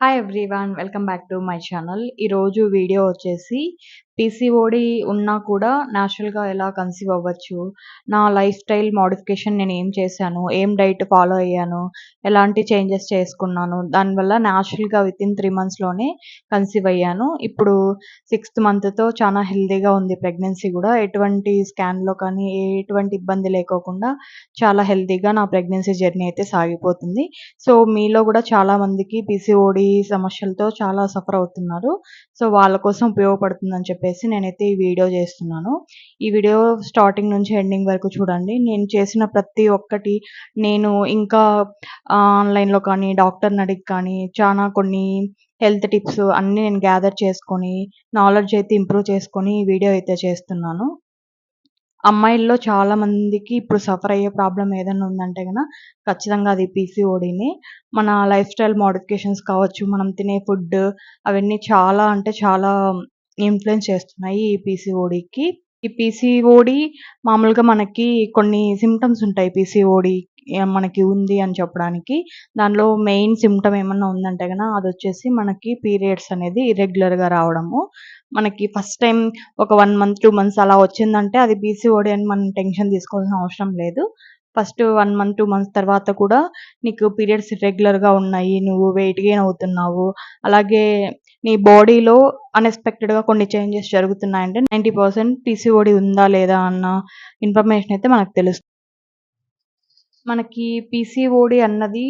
Hi everyone welcome back to my channel ఈరోజు video వచ్చేసి PCOD ఉన్నా కూడా న్యాచురల్గా ఎలా కన్సీవ్ అవ్వచ్చు? నా లైఫ్ స్టైల్ మోడిఫికేషన్ నేను ఏం చేశాను? ఏం డైట్ ఫాలో అయ్యాను? ఎలాంటి చేంజెస్ చేసుకున్నాను? దానివల్ల న్యాచురల్గా విత్ ఇన్ త్రీ మంత్స్లోనే కన్సీవ్ అయ్యాను. ఇప్పుడు సిక్స్త్ మంత్తో చాలా హెల్తీగా ఉంది ప్రెగ్నెన్సీ కూడా. ఎటువంటి స్కాన్లో కానీ ఎటువంటి ఇబ్బంది లేకోకుండా చాలా హెల్తీగా నా ప్రెగ్నెన్సీ జర్నీ అయితే సాగిపోతుంది. సో మీలో కూడా చాలా మందికి పీసీఓడి సమస్యలతో చాలా సఫర్ అవుతున్నారు. సో వాళ్ళ కోసం ఉపయోగపడుతుందని చెప్పేసి నేనైతే ఈ వీడియో చేస్తున్నాను. ఈ వీడియో స్టార్టింగ్ నుంచి ఎండింగ్ వరకు చూడండి. నేను చేసిన ప్రతి ఒక్కటి నేను ఇంకా ఆన్లైన్లో కానీ డాక్టర్ని అడిగి కానీ చాలా కొన్ని హెల్త్ టిప్స్ అన్నీ నేను గ్యాదర్ చేసుకొని నాలెడ్జ్ అయితే ఇంప్రూవ్ చేసుకొని ఈ వీడియో అయితే చేస్తున్నాను. అమ్మాయిల్లో చాలా మందికి ఇప్పుడు సఫర్ అయ్యే ప్రాబ్లం ఏదైనా ఉందంటే కనుక ఖచ్చితంగా అది పీసీఓడిని మన లైఫ్ స్టైల్ మోడిఫికేషన్స్ కావచ్చు మనం తినే ఫుడ్ అవన్నీ చాలా అంటే చాలా ఇన్ఫ్లుయెన్స్ చేస్తున్నాయి ఈ పీసీఓడికి ఈ పీసీఓడి మామూలుగా మనకి కొన్ని సిమ్టమ్స్ ఉంటాయి పీసీఓడి మనకి ఉంది అని చెప్పడానికి. దానిలో మెయిన్ సిమ్టమ్ ఏమన్నా ఉందంటే గన అది వచ్చేసి మనకి పీరియడ్స్ అనేది ఇర్రెగ్యులర్గా రావడము. మనకి ఫస్ట్ టైం ఒక వన్ మంత్ టూ మంత్స్ అలా వచ్చిందంటే అది పీసీఓడి అని మనం టెన్షన్ తీసుకోవాల్సిన అవసరం లేదు. First one month two months తర్వాత కూడా నీకు పీరియడ్స్ రెగ్యులర్గా ఉన్నాయి నువ్వు వెయిట్ గెయిన్ అవుతున్నావు. అలాగే నీ బాడీలో అన్ఎక్స్పెక్టెడ్గా కొన్ని చేంజెస్ జరుగుతున్నాయంటే నైంటీ పర్సెంట్ పీసీఓడి ఉందా లేదా అన్న ఇన్ఫర్మేషన్ అయితే మనకు తెలుస్తుంది. మనకి పీసీఓడి అన్నది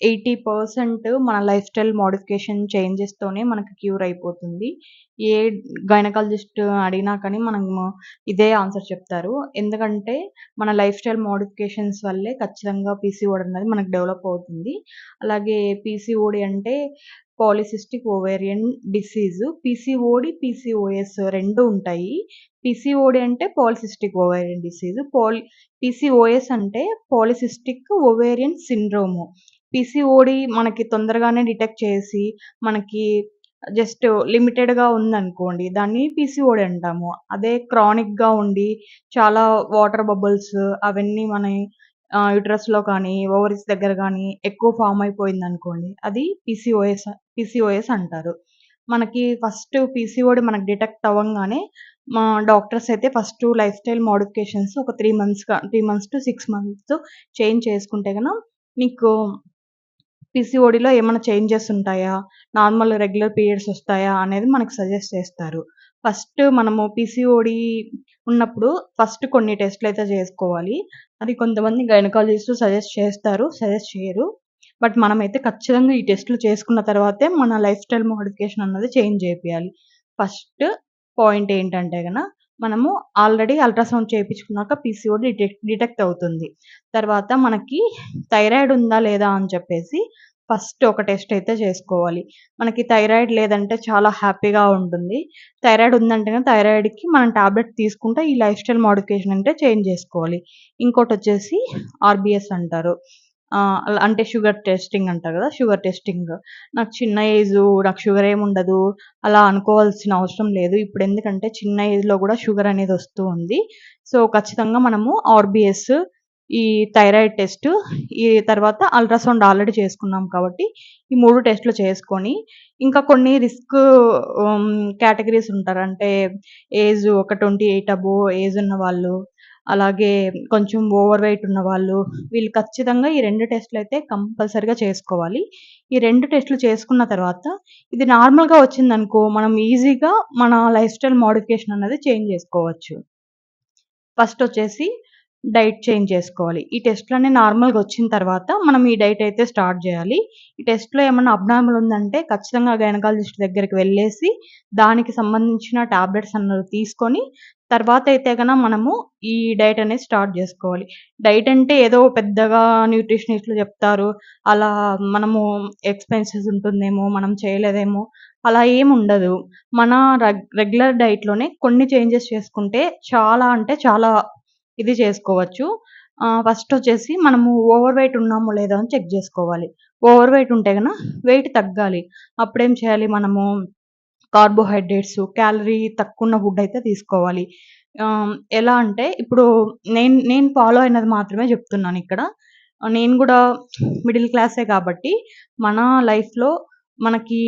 ఎయిటీ పర్సెంట్ మన లైఫ్ స్టైల్ మోడిఫికేషన్ చేంజెస్తోనే మనకి క్యూర్ అయిపోతుంది. ఏ గైనకాలజిస్ట్ అడిగినా కానీ మనము ఇదే ఆన్సర్ చెప్తారు. ఎందుకంటే మన లైఫ్ స్టైల్ మోడిఫికేషన్స్ వల్లే ఖచ్చితంగా పీసీఓడి అనేది మనకు డెవలప్ అవుతుంది. అలాగే పీసీఓడి అంటే polycystic ovarian disease PCOD PCOS రెండు ఉంటాయి. పీసీఓడి అంటే polycystic ovarian disease poly PCOS అంటే పాలిసిస్టిక్ ఓవేరియన్ సిండ్రోము. పీసీఓడి మనకి తొందరగానే డిటెక్ట్ చేసి మనకి జస్ట్ లిమిటెడ్గా ఉందనుకోండి దాన్ని పీసీఓడి అంటాము. అదే క్రానిక్గా ఉండి చాలా వాటర్ బబుల్స్ అవన్నీ మన యూట్రస్లో కానీ ఓవరీస్ దగ్గర కానీ ఎక్కువ ఫామ్ అయిపోయింది అనుకోండి అది పీసీఓఎస్ పీసీఓఎస్ అంటారు. మనకి ఫస్ట్ పీసీఓడి మనకు డిటెక్ట్ అవ్వగానే మా డాక్టర్స్ అయితే ఫస్ట్ లైఫ్ స్టైల్ మోడిఫికేషన్స్ ఒక three months three months to six months change చేసుకుంటే కనుక మీకు పీసీఓడిలో ఏమైనా చేంజెస్ ఉంటాయా? నార్మల్ రెగ్యులర్ పీరియడ్స్ వస్తాయా? అనేది మనకు సజెస్ట్ చేస్తారు. ఫస్ట్ మనము పీసీఓడి ఉన్నప్పుడు ఫస్ట్ కొన్ని టెస్ట్లు అయితే చేసుకోవాలి. అది కొంతమంది గైనకాలజిస్ట్ సజెస్ట్ చేస్తారు సజెస్ట్ చేయరు. బట్ మనమైతే ఖచ్చితంగా ఈ టెస్ట్లు చేసుకున్న తర్వాతే మన లైఫ్ స్టైల్ మోడిఫికేషన్ అన్నది చేంజ్ చేయాలి ఫస్ట్ పాయింట్ ఏంటంటే కనుక మనము ఆల్రెడీ అల్ట్రాసౌండ్ చేయించుకున్నాక పీసీఓడి డిటెక్ట్ డిటెక్ట్ అవుతుంది. తర్వాత మనకి థైరాయిడ్ ఉందా లేదా అని చెప్పేసి ఫస్ట్ ఒక టెస్ట్ అయితే చేసుకోవాలి. మనకి థైరాయిడ్ లేదంటే చాలా హ్యాపీగా ఉంటుంది. థైరాయిడ్ ఉందంటే థైరాయిడ్కి మనం టాబ్లెట్ తీసుకుంటే ఈ లైఫ్ స్టైల్ మోడిఫికేషన్ అంటే చేంజ్ చేసుకోవాలి. ఇంకోటి వచ్చేసి ఆర్బిఎస్ అంటారు. అంటే షుగర్ టెస్టింగ్ అంటారు కదా షుగర్ టెస్టింగ్. నాకు చిన్న ఏజ్ నాకు షుగర్ ఏముండదు అలా అనుకోవాల్సిన అవసరం లేదు. ఇప్పుడు ఎందుకంటే చిన్న ఏజ్లో కూడా షుగర్ అనేది వస్తూ ఉంది. సో ఖచ్చితంగా మనము ఆర్బిఎస్ ఈ థైరాయిడ్ టెస్ట్ ఈ తర్వాత అల్ట్రాసౌండ్ ఆల్రెడీ చేసుకున్నాం కాబట్టి ఈ మూడు టెస్ట్లు చేసుకొని ఇంకా కొన్ని రిస్క్ కేటగిరీస్ um, ఉంటారు. అంటే ఏజ్ ఒక ట్వంటీ ఎయిట్ అబో ఏజ్ ఉన్న వాళ్ళు అలాగే కొంచెం ఓవర్ వెయిట్ ఉన్న వాళ్ళు వీళ్ళు ఖచ్చితంగా ఈ రెండు టెస్టులు అయితే కంపల్సరిగా చేసుకోవాలి. ఈ రెండు టెస్టులు చేసుకున్న తర్వాత ఇది నార్మల్గా వచ్చిందనుకో మనం ఈజీగా మన లైఫ్ స్టైల్ మోడిఫికేషన్ అనేది చేంజ్ చేసుకోవచ్చు. ఫస్ట్ వచ్చేసి డైట్ చేంజ్ చేసుకోవాలి. ఈ టెస్ట్లోనే నార్మల్గా వచ్చిన తర్వాత మనం ఈ డైట్ అయితే స్టార్ట్ చేయాలి. ఈ టెస్ట్లో ఏమన్నా అబ్నార్మల్ ఉందంటే ఖచ్చితంగా గైనకాలజిస్ట్ దగ్గరికి వెళ్ళేసి దానికి సంబంధించిన టాబ్లెట్స్ అన్నది తీసుకొని తర్వాత అయితే కనుక మనము ఈ డైట్ అనేది స్టార్ట్ చేసుకోవాలి. డైట్ అంటే ఏదో పెద్దగా న్యూట్రిషనిస్ట్లు చెప్తారు. అలా మనము ఎక్స్పెన్సెస్ ఉంటుందేమో మనం చేయలేదేమో అలా ఏమి ఉండదు. మన రెగ్యులర్ డైట్లోనే కొన్ని చేంజెస్ చేసుకుంటే చాలా అంటే చాలా ఇది చేసుకోవచ్చు. ఫస్ట్ వచ్చేసి మనము ఓవర్ వెయిట్ ఉన్నామో లేదో అని చెక్ చేసుకోవాలి. ఓవర్ వెయిట్ ఉంటే కనుక వెయిట్ తగ్గాలి. అప్పుడేం చేయాలి మనము? కార్బోహైడ్రేట్స్ క్యాలరీ తక్కువ ఉన్న ఫుడ్ అయితే తీసుకోవాలి. ఎలా అంటే ఇప్పుడు నేను నేను ఫాలో అయినది మాత్రమే చెప్తున్నాను ఇక్కడ. నేను కూడా మిడిల్ క్లాసే కాబట్టి మన లైఫ్లో మనకి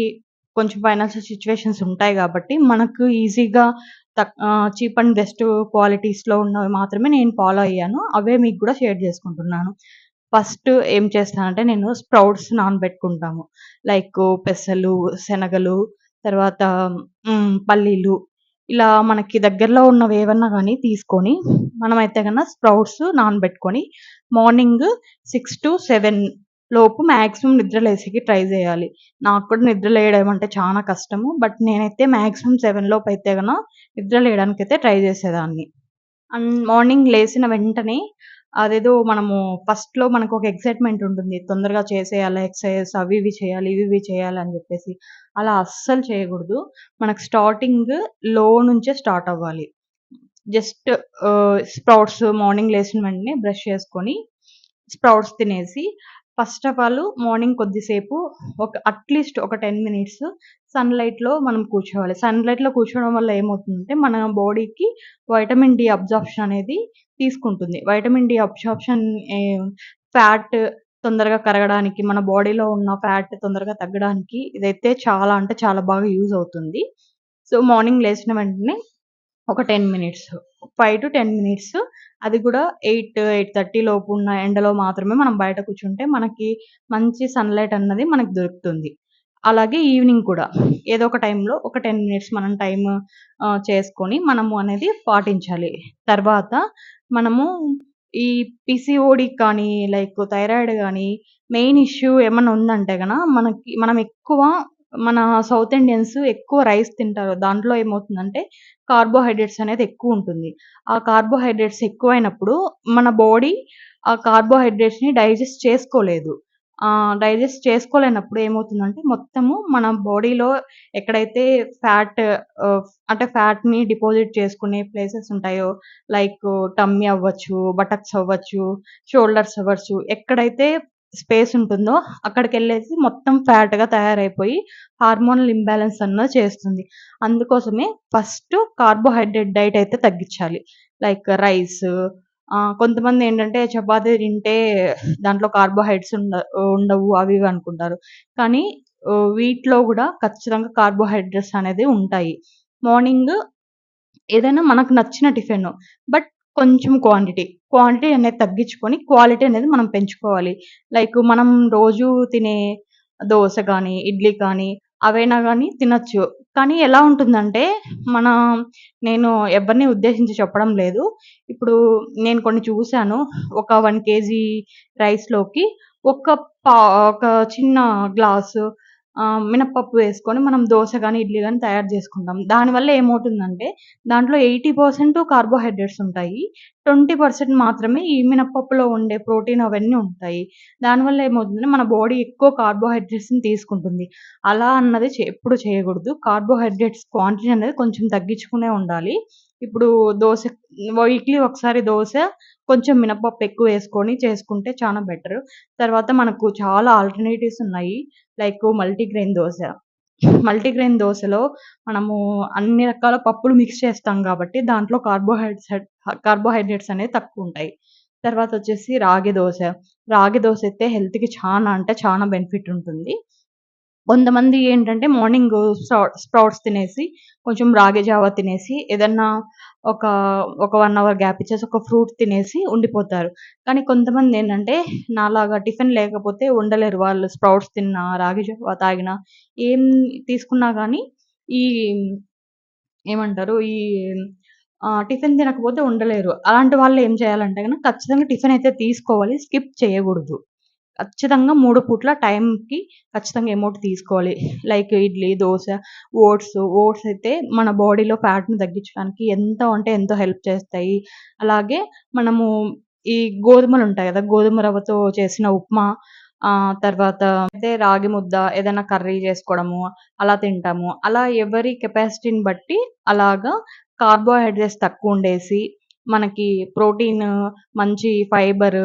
కొంచెం ఫైనాన్షియల్ సిచ్యువేషన్స్ ఉంటాయి కాబట్టి మనకు ఈజీగా చీప్ అండ్ బెస్ట్ క్వాలిటీస్‌లో ఉన్నవి మాత్రమే నేను ఫాలో అయ్యాను. అవే మీకు కూడా షేర్ చేసుకుంటున్నాను ఫస్ట్ ఏం చేస్తానంటే నేను స్ప్రౌట్స్ నానబెట్టుకుంటాము. లైక్ పెసలు, శనగలు, తర్వాత పల్లీలు ఇలా మనకి దగ్గరలో ఉన్నవి ఏమన్నా కానీ తీసుకొని, మనమైతే కన్నా స్ప్రౌట్స్ నానబెట్టుకొని, మార్నింగ్ 6-7 లోపు మ్యాక్సిమం నిద్ర లేసేకి ట్రై చేయాలి నాకు కూడా నిద్ర లేయడం అంటే చాలా కష్టము. బట్ నేనైతే మాక్సిమం 7 లోపయితే గన నిద్ర లేయడానికి అయితే ట్రై చేసేదాన్ని అండ్ మార్నింగ్ లేచిన వెంటనే అదేదో మనము ఫస్ట్‌లో మనకు ఒక ఎక్సైట్‌మెంట్ ఉంటుంది. తొందరగా చేసేయాలి ఎక్సర్సైజ్ అవి ఇవి చేయాలి, ఇవి ఇవి చేయాలి అని చెప్పేసి అలా అస్సలు చేయకూడదు మనకు స్టార్టింగ్లో నుంచే స్టార్ట్ అవ్వాలి. జస్ట్ స్ప్రౌట్స్ మార్నింగ్ లేచిన వెంటనే బ్రష్ చేసుకొని, స్ప్రౌట్స్ తినేసి, ఫస్ట్ ఆఫ్ ఆల్ మార్నింగ్ కొద్దిసేపు ఒక అట్‌లీస్ట్ ఒక 10 మినిట్స్ సన్‌లైట్‌లో మనం కూర్చోవాలి. సన్‌లైట్‌లో కూర్చోవడం వల్ల ఏమవుతుందంటే, మన బాడీకి వైటమిన్ డి అబ్జార్ప్షన్ అనేది తీసుకుంటుంది. వైటమిన్ డి అబ్జార్ప్షన్ ఫ్యాట్ తొందరగా కరగడానికి, మన బాడీలో ఉన్న ఫ్యాట్ తొందరగా తగ్గడానికి ఇదైతే చాలా అంటే చాలా బాగా యూజ్ అవుతుంది. సో, మార్నింగ్ లేచిన వెంటనే ఒక 10 మినిట్స్ 5-10 మినిట్స్ అది కూడా 8, 8:30 లోపు ఉన్న ఎండలో మాత్రమే మనం బయట కూర్చుంటే మనకి మంచి సన్‌లైట్ అన్నది మనకి దొరుకుతుంది. అలాగే ఈవినింగ్ కూడా ఏదో ఒక టైంలో ఒక 10 మినిట్స్ మనం టైం చేసుకొని మనము అనేది పాటించాలి. తర్వాత మనము ఈ పిసిఓడి కానీ, లైక్ థైరాయిడ్ కానీ మెయిన్ ఇష్యూ ఏమన్నా ఉందంటే కనుక మనకి మనం ఎక్కువ మన సౌత్ ఇండియన్స్ ఎక్కువ రైస్ తింటారు. దాంట్లో ఏమవుతుందంటే కార్బోహైడ్రేట్స్ అనేది ఎక్కువ ఉంటుంది ఆ కార్బోహైడ్రేట్స్ ఎక్కువైనప్పుడు మన బాడీ ఆ కార్బోహైడ్రేట్స్‌ని డైజెస్ట్ చేసుకోలేదు. డైజెస్ట్ చేసుకోలేనప్పుడు ఏమవుతుందంటే మొత్తము మన బాడీలో ఎక్కడైతే ఫ్యాట్ అంటే ఫ్యాట్‌ని డిపాజిట్ చేసుకునే ప్లేసెస్ ఉంటాయో లైక్ టమ్మీ అవ్వచ్చు, బటక్స్ అవ్వచ్చు, షోల్డర్స్ అవ్వచ్చు, ఎక్కడైతే స్పేస్ ఉంటుందో అక్కడికి వెళ్ళేసి మొత్తం ఫ్యాట్‌గా తయారైపోయి హార్మోనల్ ఇంబ్యాలెన్స్ అన్నది చేస్తుంది. అందుకోసమే ఫస్ట్ కార్బోహైడ్రేట్ డైట్ అయితే తగ్గించాలి లైక్ రైస్ కొంతమంది ఏంటంటే చపాతీ తింటే దాంట్లో కార్బోహైడ్రేట్స్ ఉండ ఉండవు అవి ఇవి అనుకుంటారు. కానీ వీటిలో కూడా ఖచ్చితంగా కార్బోహైడ్రేట్స్ అనేది ఉంటాయి. మార్నింగ్ ఏదైనా మనకు నచ్చిన టిఫిన్ బట్ కొంచెం క్వాంటిటీ. క్వాంటిటీ అనేది తగ్గించుకొని క్వాలిటీ అనేది మనం పెంచుకోవాలి. లైక్ మనం రోజు తినే దోశ కానీ ఇడ్లీ కానీ అవైనా కానీ తినచ్చు కానీ ఎలా ఉంటుందంటే మన నేను ఎవరిని ఉద్దేశించి చెప్పడం లేదు. ఇప్పుడు నేను కొన్ని చూశాను ఒక వన్ కేజీ రైస్‌లోకి ఒక పా ఒక చిన్న గ్లాసు మినప్పప్పు వేసుకొని మనం దోశ కానీ ఇడ్లీ కానీ తయారు చేసుకుంటాం. దానివల్ల ఏమవుతుందంటే దాంట్లో 80% కార్బోహైడ్రేట్స్ ఉంటాయి. 20% మాత్రమే ఈ మినప్పప్పులో ఉండే ప్రోటీన్ అవన్నీ ఉంటాయి. దానివల్ల ఏమవుతుందంటే మన బాడీ ఎక్కువ కార్బోహైడ్రేట్స్‌ని తీసుకుంటుంది. అలా అన్నది ఎప్పుడు చేయకూడదు కార్బోహైడ్రేట్స్ క్వాంటిటీ అనేది కొంచెం తగ్గించుకునే ఉండాలి. ఇప్పుడు దోశ వీక్లీ ఒకసారి దోశ కొంచెం మినపప్పు ఎక్కువ వేసుకొని చేసుకుంటే చాలా బెటర్. తర్వాత మనకు చాలా ఆల్టర్‌నేటివ్స్ ఉన్నాయి. లైక్ మల్టీగ్రెయిన్ దోశ మల్టీగ్రెయిన్ దోశలో మనము అన్ని రకాల పప్పులు మిక్స్ చేస్తాం కాబట్టి దాంట్లో కార్బోహైడ్రేట్ కార్బోహైడ్రేట్స్ అనేవి తర్వాత వచ్చేసి రాగి దోశ రాగి దోశ అయితే హెల్త్‌కి చాలా అంటే చాలా బెనిఫిట్ ఉంటుంది. కొంతమంది ఏంటంటే మార్నింగ్ స్ప్రౌట్స్ తినేసి, కొంచెం రాగి జావా తినేసి, ఏదన్నా ఒక, ఒక వన్ అవర్ గ్యాప్ ఇచ్చేసి ఒక ఫ్రూట్ తినేసి ఉండిపోతారు. కానీ కొంతమంది ఏంటంటే నాలాగా టిఫిన్ లేకపోతే ఉండలేరు. వాళ్ళు స్ప్రౌట్స్ తిన్నా, రాగి జావా తాగినా, ఏం తీసుకున్నా కానీ ఈ ఏమంటారు? ఈ టిఫిన్ తినకపోతే ఉండలేరు. అలాంటి వాళ్ళు ఏం చేయాలంటే కనుక ఖచ్చితంగా టిఫిన్ అయితే తీసుకోవాలి. స్కిప్ చేయకూడదు ఖచ్చితంగా మూడు పూట్ల టైంకి ఖచ్చితంగా అమౌంట్ తీసుకోవాలి. Like idli, dosa oats. Oats అయితే మన బాడీలో ఫ్యాట్‌ని తగ్గించడానికి ఎంతో అంటే ఎంతో హెల్ప్ చేస్తాయి. అలాగే మనము ఈ గోధుమలు ఉంటాయి కదా గోధుమ రవ్వతో చేసిన ఉప్మా తర్వాత అయితే రాగి ముద్ద, ఏదైనా కర్రీ చేసుకోవడము, అలా తింటాము. అలా ఎవరి కెపాసిటీని బట్టి అలాగా కార్బోహైడ్రేట్స్ తక్కువ ఉండేసి మనకి ప్రోటీన్, మంచి ఫైబర్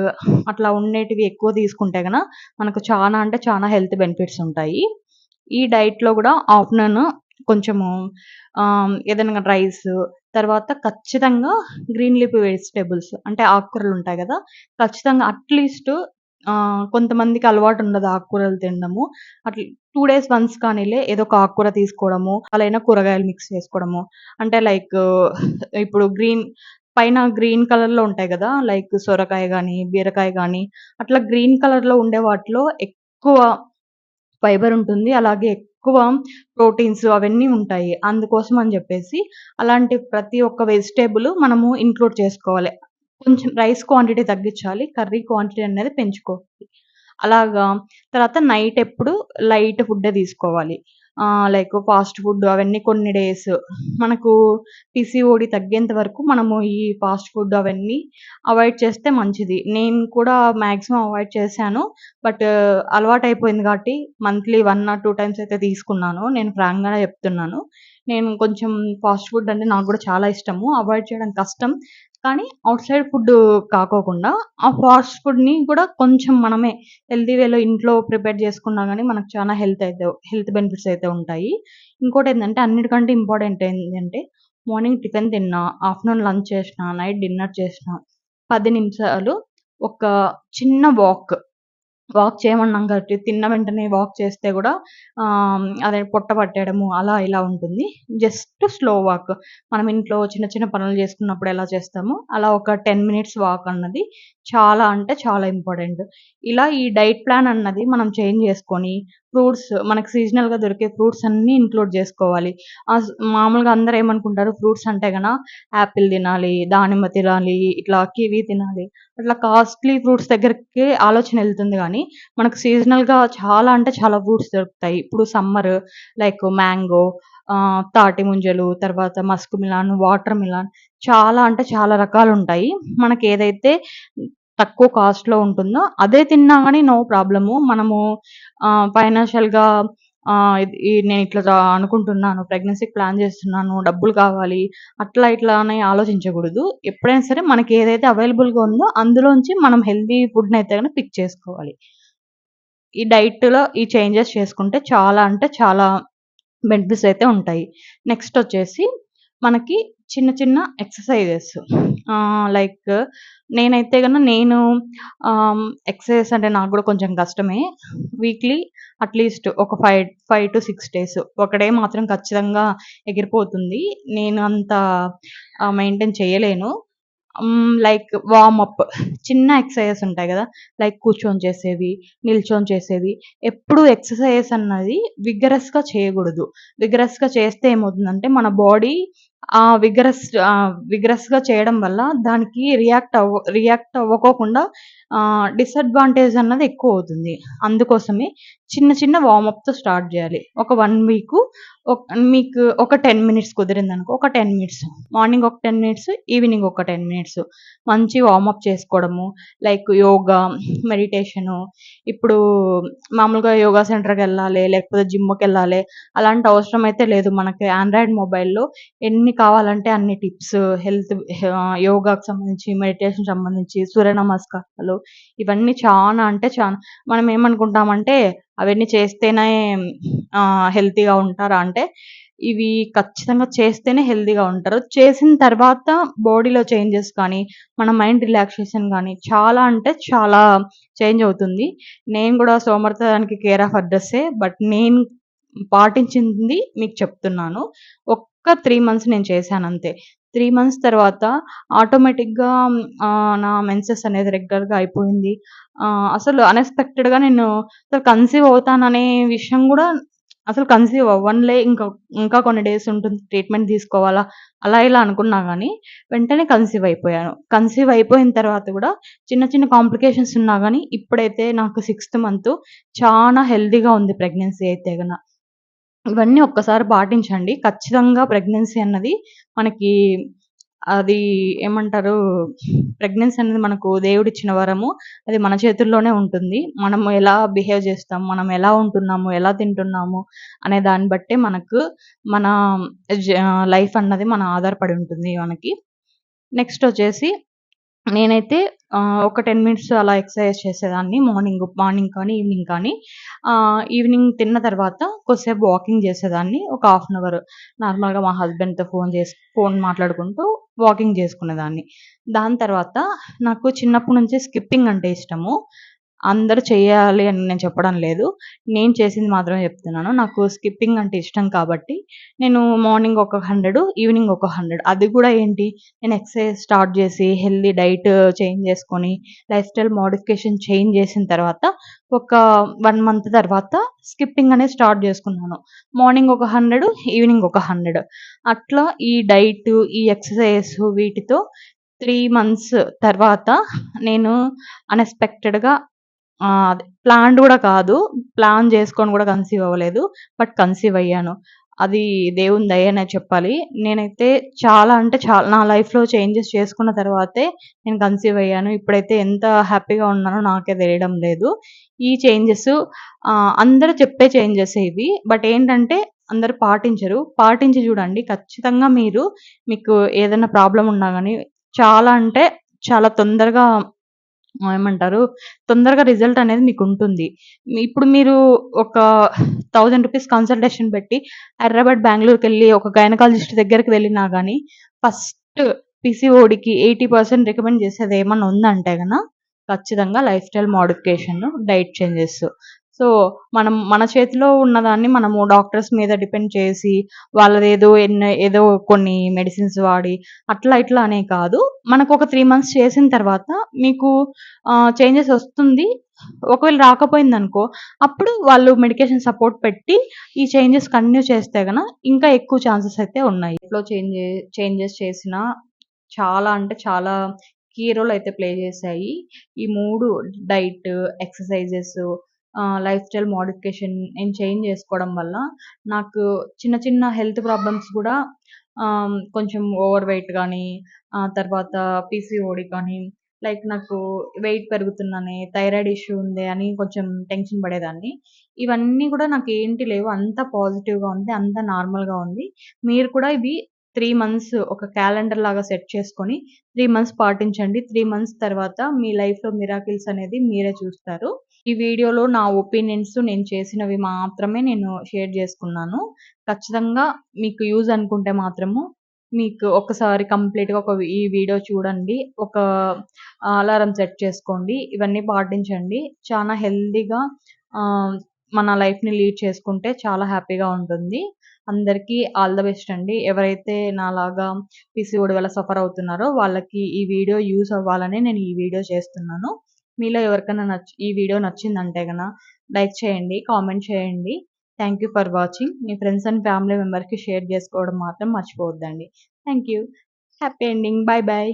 అట్లా ఉండేటివి ఎక్కువ తీసుకుంటే కనుక మనకు చాలా అంటే చాలా హెల్త్ బెనిఫిట్స్ ఉంటాయి. ఈ డైట్‌లో కూడా ఆఫ్టర్‌నూన్ కొంచెము ఏదైనా రైస్, తర్వాత ఖచ్చితంగా గ్రీన్ లీఫ్ వెజిటేబుల్స్ అంటే ఆకుకూరలు ఉంటాయి కదా ఖచ్చితంగా అట్‌లీస్ట్ కొంతమందికి అలవాటు ఉండదు ఆకుకూరలు తినడము. అట్లా టూ డేస్ వన్స్ కానీలే ఏదో ఒక ఆకుకూర తీసుకోవడము, అలైనా కూరగాయలు మిక్స్ చేసుకోవడము. అంటే లైక్ ఇప్పుడు గ్రీన్ పైన గ్రీన్ కలర్లో ఉంటాయి కదా లైక్ సొరకాయ గానీ, బీరకాయ గానీ, అట్లా గ్రీన్ కలర్లో ఉండే వాటిలో ఎక్కువ ఫైబర్ ఉంటుంది. అలాగే ఎక్కువ ప్రోటీన్స్ అవన్నీ ఉంటాయి. అందుకోసం అని చెప్పేసి అలాంటి ప్రతి ఒక్క వెజిటేబుల్ మనము ఇంక్లూడ్ చేసుకోవాలి. కొంచెం రైస్ క్వాంటిటీ తగ్గించాలి. కర్రీ క్వాంటిటీ అనేది పెంచుకోవాలి. అలాగా తర్వాత నైట్ ఎప్పుడు లైట్ ఫుడ్డే తీసుకోవాలి. లైక్ ఫాస్ట్ ఫుడ్ అవన్నీ కొన్ని డేస్ మనకు పిసిఓడి తగ్గేంత వరకు మనము ఈ ఫాస్ట్ ఫుడ్ అవన్నీ అవాయిడ్ చేస్తే మంచిది. నేను కూడా మ్యాక్సిమం అవాయిడ్ చేశాను. బట్ uh, అలవాటయిపోయింది కాబట్టి monthly one or two times అయితే తీసుకున్నాను. నేను ఫ్రాంక్‌గానే చెప్తున్నాను. నేను కొంచెం ఫాస్ట్ ఫుడ్ అంటే నాకు కూడా చాలా ఇష్టము. అవాయిడ్ చేయడం కష్టం. కానీ అవుట్ సైడ్ ఫుడ్ కాకోకుండా ఆ ఫాస్ట్ ఫుడ్‌ని కూడా కొంచెం మనమే హెల్తీ వేలో ఇంట్లో ప్రిపేర్ చేసుకున్నా కానీ మనకు చాలా హెల్త్ అయితే హెల్త్ బెనిఫిట్స్ అయితే ఉంటాయి. ఇంకోటి ఏంటంటే అన్నిటికంటే ఇంపార్టెంట్ ఏంటంటే మార్నింగ్ టిఫిన్ తిన్నా, ఆఫ్టర్‌నూన్ లంచ్ చేసిన నైట్ డిన్నర్ చేసిన పది నిమిషాలు ఒక చిన్న వాక్ వాక్ చేయమన్నాం కాబట్టి తిన్న వెంటనే వాక్ చేస్తే కూడా అదే పొట్ట పట్టేయడము అలా ఇలా ఉంటుంది. Just slow walk. మనం ఇంట్లో చిన్న చిన్న పనులు చేసుకున్నప్పుడు ఎలా చేస్తామో అలా ఒక 10 మినిట్స్ వాక్ అన్నది చాలా అంటే చాలా ఇంపార్టెంట్. ఇలా ఈ డైట్ ప్లాన్ అన్నది మనం చేంజ్ చేసుకొని ఫ్రూట్స్ మనకు సీజనల్‌గా దొరికే ఫ్రూట్స్ అన్నీ ఇంక్లూడ్ చేసుకోవాలి మామూలుగా అందరూ ఏమనుకుంటారు ఫ్రూట్స్ అంటే గన యాపిల్ తినాలి, దానిమ్మ తినాలి, ఇట్లా కివి తినాలి. అట్లా కాస్ట్‌లీ ఫ్రూట్స్ దగ్గరికి ఆలోచన వెళ్తుంది కానీ మనకు సీజనల్‌గా చాలా అంటే చాలా ఫ్రూట్స్ దొరుకుతాయి. ఇప్పుడు సమ్మర్ లైక్ మ్యాంగో తాటి ముంజలు, తర్వాత మస్క్ మిలాన్, వాటర్ మిలాన్ చాలా అంటే చాలా రకాలు ఉంటాయి మనకి ఏదైతే తక్కువ కాస్ట్‌లో ఉంటుందో అదే తిన్నా కానీ నో ప్రాబ్లము. మనము ఫైనాన్షియల్‌గా ఇది నేను ఇట్లా అనుకుంటున్నాను. ప్రెగ్నెన్సీకి ప్లాన్ చేస్తున్నాను. డబ్బులు కావాలి. అట్లా ఇట్లా అని ఆలోచించకూడదు. ఎప్పుడైనా సరే మనకి ఏదైతే అవైలబుల్‌గా ఉందో అందులోంచి మనం హెల్తీ ఫుడ్‌నయితే కానీ పిక్ చేసుకోవాలి. ఈ డైట్‌లో ఈ చేంజెస్ చేసుకుంటే చాలా అంటే చాలా బెనిఫిట్స్ అయితే ఉంటాయి. నెక్స్ట్ వచ్చేసి మనకి చిన్న చిన్న ఎక్సర్‌సైజెస్ లైక్ నేనైతే కన్నా నేను ఎక్సర్సైజ్ ఎక్సర్‌సైజెస్ అంటే నాకు కూడా కొంచెం కష్టమే. వీక్లీ అట్‌లీస్ట్ ఒక 5, 5-6 డేస్. ఒక డే మాత్రం ఖచ్చితంగా ఎగిరిపోతుంది. నేను అంత మెయింటైన్ చేయలేను. లైక్ వార్మప్ చిన్న ఎక్సర్‌సైజెస్ ఉంటాయి కదా లైక్ కూర్చొని చేసేవి, నిల్చొని చేసేవి. ఎప్పుడు ఎక్సర్‌సైజెస్ అన్నది విగరస్‌గా చేయకూడదు విగరస్‌గా చేస్తే ఏమవుతుందంటే మన బాడీ ఆ విగ్రస్ విగ్రస్గా చేయడం వల్ల దానికి రియాక్ట్ అవ్వ రియాక్ట్ అవ్వకోకుండా డిసడ్వాంటేజ్ అన్నది ఎక్కువ అవుతుంది అందుకోసమే చిన్న చిన్న వార్మప్‌తో స్టార్ట్ చేయాలి ఒక వన్ వీక్ మీకు ఒక 10 మినిట్స్ కుదిరింది అనుకో ఒక 10 మినిట్స్. మార్నింగ్ ఒక 10 మినిట్స్, ఈవినింగ్ ఒక 10 మినిట్స్. మంచి వార్మప్ చేసుకోవడము. Like yoga, meditation. ఇప్పుడు మామూలుగా యోగా సెంటర్కి వెళ్ళాలి లేకపోతే జిమ్కి వెళ్ళాలి అలాంటి అవసరం అయితే లేదు. మనకి ఆండ్రాయిడ్ మొబైల్‌లో ఎన్ని కావాలంటే అన్ని టిప్స్ హెల్త్ ఆహ్, యోగాకు సంబంధించి, మెడిటేషన్ సంబంధించి, సూర్య నమస్కారాలు ఇవన్నీ చాలా అంటే చాలా మనం ఏమనుకుంటామంటే అవన్నీ చేస్తేనే హెల్తీగా ఉంటారా అంటే ఇవి ఖచ్చితంగా చేస్తేనే హెల్తీగా ఉంటారు. చేసిన తర్వాత బాడీలో చేంజెస్ కానీ, మన మైండ్ రిలాక్సేషన్ కానీ చాలా అంటే చాలా చేంజ్ అవుతుంది. నేను కూడా సోమర్థానికి కేర్ ఆఫ్ అడ్రస్సే. బట్ నేను పాటించింది మీకు చెప్తున్నాను. ఒక త్రీ మంత్స్ నేను చేశాను అంతే త్రీ మంత్స్ తర్వాత ఆటోమేటిక్‌గా నా మెన్సెస్ అనేది రెగ్యులర్‌గా అయిపోయింది. అసలు అన్‌ఎక్స్‌పెక్టెడ్‌గా నేను అసలు కన్సీవ్ అవుతాననే విషయం కూడా అసలు కన్సీవ్ అవ్వనులే ఇంకా ఇంకా కొన్ని డేస్ ఉంటుంది. ట్రీట్మెంట్ తీసుకోవాలా అలా ఇలా అనుకున్నా కానీ వెంటనే కన్సీవ్ అయిపోయాను. కన్సీవ్ అయిపోయిన తర్వాత కూడా చిన్న చిన్న కాంప్లికేషన్స్ ఉన్నా కానీ ఇప్పుడైతే నాకు సిక్స్త్ మంత్ చాలా హెల్దీగా ఉంది ప్రెగ్నెన్సీ అయితే గన. ఇవన్నీ ఒక్కసారి పాటించండి. ఖచ్చితంగా ప్రెగ్నెన్సీ అన్నది మనకి అది ఏమంటారు ప్రెగ్నెన్సీ అనేది మనకు దేవుడిచ్చిన వరము. అది మన చేతుల్లోనే ఉంటుంది. మనం ఎలా బిహేవ్ చేస్తాం, మనం ఎలా ఉంటున్నాము, ఎలా తింటున్నాము అనే దాన్ని బట్టే మనకు మన జ లైఫ్ అన్నది మన ఆధారపడి ఉంటుంది మనకి. నెక్స్ట్ వచ్చేసి నేనైతే ఒక 10 మినిట్స్ అలా ఎక్సర్‌సైజ్ చేసేదాన్ని మార్నింగ్, మార్నింగ్ కానీ, ఈవినింగ్ కానీ. ఈవినింగ్ తిన్న తర్వాత కొద్దిసేపు వాకింగ్ చేసేదాన్ని. ఒక హాఫ్ అన్ అవర్ నార్మల్‌గా మా హస్బెండ్‌తో ఫోన్ చేసి ఫోన్ మాట్లాడుకుంటూ వాకింగ్ చేసుకునేదాన్ని. దాని తర్వాత నాకు చిన్నప్పటి నుంచి స్కిప్పింగ్ అంటే ఇష్టము. అందరూ చేయాలి అని నేను చెప్పడం లేదు. నేను చేసింది మాత్రమే చెప్తున్నాను. నాకు స్కిప్పింగ్ అంటే ఇష్టం కాబట్టి నేను మార్నింగ్ ఒక 100 ఈవినింగ్ ఒక 100 అది కూడా ఏంటి నేను ఎక్సర్సైజ్ స్టార్ట్ చేసి హెల్తీ డైట్ చేంజ్ చేసుకొని లైఫ్ స్టైల్ మోడిఫికేషన్ చేంజ్ చేసిన తర్వాత ఒక వన్ మంత్ తర్వాత స్కిప్పింగ్ అనేది స్టార్ట్ చేసుకున్నాను. మార్నింగ్ ఒక 100 ఈవినింగ్ ఒక 100 అట్లా ఈ డైట్, ఈ ఎక్సర్సైజ్ వీటితో త్రీ మంత్స్ తర్వాత నేను అన్‌ఎక్స్‌పెక్టెడ్‌గా ప్లాన్డ్ కూడా కాదు. ప్లాన్ చేసుకొని కూడా కన్సీవ్ అవ్వలేదు. బట్ కన్సీవ్ అయ్యాను. అది దేవుని దయనే చెప్పాలి. నేనైతే చాలా అంటే చాలా నా లైఫ్‌లో చేంజెస్ చేసుకున్న తర్వాతే నేను కన్సీవ్ అయ్యాను. ఇప్పుడైతే ఎంత హ్యాపీగా ఉన్నానో నాకే తెలియడం లేదు. ఈ చేంజెస్ అందరూ చెప్పే చేంజెస్ ఇవి. బట్ ఏంటంటే అందరూ పాటించరు. పాటించి చూడండి ఖచ్చితంగా మీరు మీకు ఏదైనా ప్రాబ్లం ఉన్నా కానీ చాలా అంటే చాలా తొందరగా ఏమంటారు తొందరగా రిజల్ట్ అనేది మీకు ఉంటుంది ఇప్పుడు మీరు ఒక థౌజండ్ రూపీస్ కన్సల్టేషన్ పెట్టి హైదరాబాద్, బెంగుళూరుకెళ్ళి ఒక గైనకాలజిస్ట్ దగ్గరికి వెళ్ళినా కానీ ఫస్ట్ పిసిఓడికి ఎయిటీ పర్సెంట్ రికమెండ్ చేసేది ఏమన్నా ఉందంటే గన ఖచ్చితంగా life style modification, diet changes. So, మనం మన చేతిలో ఉన్నదాన్ని మనము డాక్టర్స్ మీద డిపెండ్ చేసి వాళ్ళది ఏదో ఎన్ ఏదో కొన్ని మెడిసిన్స్ వాడి అట్లా ఇట్లా అనే కాదు. మనకు ఒక త్రీ మంత్స్ చేసిన తర్వాత మీకు చేంజెస్ వస్తుంది. ఒకవేళ రాకపోయింది అనుకో అప్పుడు వాళ్ళు మెడికేషన్ సపోర్ట్ పెట్టి ఈ చేంజెస్ కంటిన్యూ చేస్తే గన ఇంకా ఎక్కువ ఛాన్సెస్ అయితే ఉన్నాయి. ఇంట్లో చేంజ్ చేంజెస్ చేసిన చాలా అంటే చాలా కీ రోల్ అయితే ప్లే చేశాయి. ఈ మూడు diet, exercises life style modification నేను చేంజ్ చేసుకోవడం వల్ల నాకు చిన్న చిన్న హెల్త్ ప్రాబ్లమ్స్ కూడా కొంచెం ఓవర్ వెయిట్ కానీ తర్వాత పీసీఓడి కానీ లైక్ నాకు వెయిట్ పెరుగుతున్నానే, థైరాయిడ్ ఇష్యూ ఉంది అని కొంచెం టెన్షన్ పడేదాన్ని. ఇవన్నీ కూడా నాకు ఏంటి లేవు. అంత పాజిటివ్‌గా ఉంది. అంత నార్మల్‌గా ఉంది. మీరు కూడా ఇవి త్రీ మంత్స్ ఒక క్యాలెండర్ లాగా సెట్ చేసుకొని త్రీ మంత్స్ పాటించండి. త్రీ మంత్స్ తర్వాత మీ లైఫ్‌లో మిరాకిల్స్ అనేది మీరే చూస్తారు. ఈ వీడియోలో నా ఒపీనియన్స్ నేను చేసినవి మాత్రమే నేను షేర్ చేసుకున్నాను. ఖచ్చితంగా మీకు యూజ్ అనుకుంటే మాత్రము మీకు ఒకసారి కంప్లీట్‌గా ఒక ఈ వీడియో చూడండి. ఒక అలారం సెట్ చేసుకోండి. ఇవన్నీ పాటించండి. చాలా హెల్దీగా మన లైఫ్‌ని లీడ్ చేసుకుంటే చాలా హ్యాపీగా ఉంటుంది. అందరికీ ఆల్ ద బెస్ట్ అండి. ఎవరైతే నాలాగా పీసీఓడీ వల్ల సఫర్ అవుతున్నారో వాళ్ళకి ఈ వీడియో యూస్ అవ్వాలని నేను ఈ వీడియో చేస్తున్నాను. మీలో ఎవరికైనా నచ్చి ఈ వీడియో నచ్చిందంటే గన లైక్ చేయండి, కామెంట్ చేయండి. Thank you for watching. Me friends and family మెంబర్కి షేర్ చేసుకోవడం మాత్రం మర్చిపోవద్దండి. Thank you. Happy ending. Bye bye.